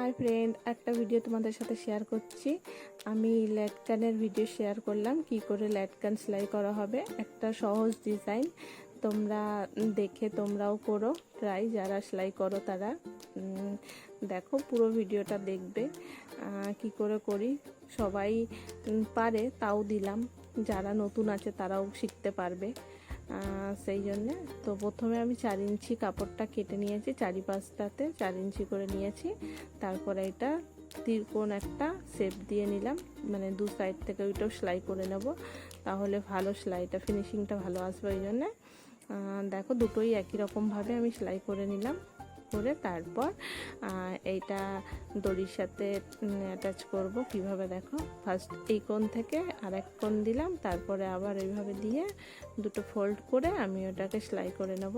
Hi friend, একটা video তোমাদের সাথে শেয়ার করছি। আমি ল্যাটকানের ভিডিও শেয়ার করলাম, কি করে ল্যাটকান সেলাই করা হবে। একটা সহজ ডিজাইন, তোমরা দেখে তোমরাও করো ট্রাই যারা সেলাই করো তারা। দেখো, পুরো ভিডিওটা দেখবে কি করে করি। সবাই পারে, তাও দিলাম। যারা নতুন আছে তারাও শিখতে পারবে। সেই জন্যে। তো প্রথমে আমি চার ইঞ্চি কাপড়টা কেটে নিয়েছি, চারিপাশটাতে চার ইঞ্চি করে নিয়েছি। তারপরে এটা তিরকোণ একটা শেপ দিয়ে নিলাম মানে দু সাইড থেকে ওইটাও সেলাই করে নেব, তাহলে ভালো সেলাইটা ফিনিশিংটা ভালো আসবে ওই জন্যে। দেখো দুটোই একই রকমভাবে আমি সেলাই করে নিলাম। করে তারপর এইটা দড়ির সাথে অ্যাটাচ করব। কীভাবে দেখো? ফার্স্ট এই কোণ থেকে আর এক কোণ দিলাম, তারপরে আবার এইভাবে দিয়ে দুটো ফোল্ড করে আমি ওটাকে সেলাই করে নেব।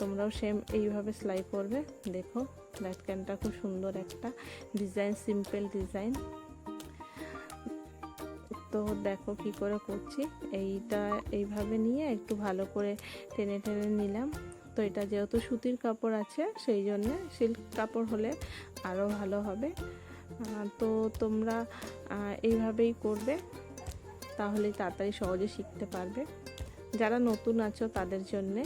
তোমরাও সেম এইভাবে সেলাই করবে। দেখো ল্যাটক্যানটা খুব সুন্দর একটা ডিজাইন সিম্পল ডিজাইন তো দেখো কি করে করছি। এইটা এইভাবে নিয়ে একটু ভালো করে টেনে টেনে নিলাম। তো এটা যেহেতু সুতির কাপড় আছে, সেই জন্যে সিল্ক কাপড় হলে আরও ভালো হবে। তো তোমরা এইভাবেই করবে, তাহলে তাড়াতাড়ি সহজে শিখতে পারবে। যারা নতুন আছো তাদের জন্যে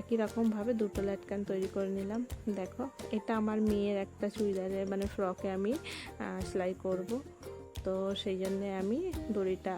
একই রকমভাবে দুটো ল্যাটকান তৈরি করে নিলাম। দেখো, এটা আমার মেয়ের একটা চুড়িদারে মানে ফ্রকে আমি সেলাই করব। তো সেই জন্যে আমি দড়িটা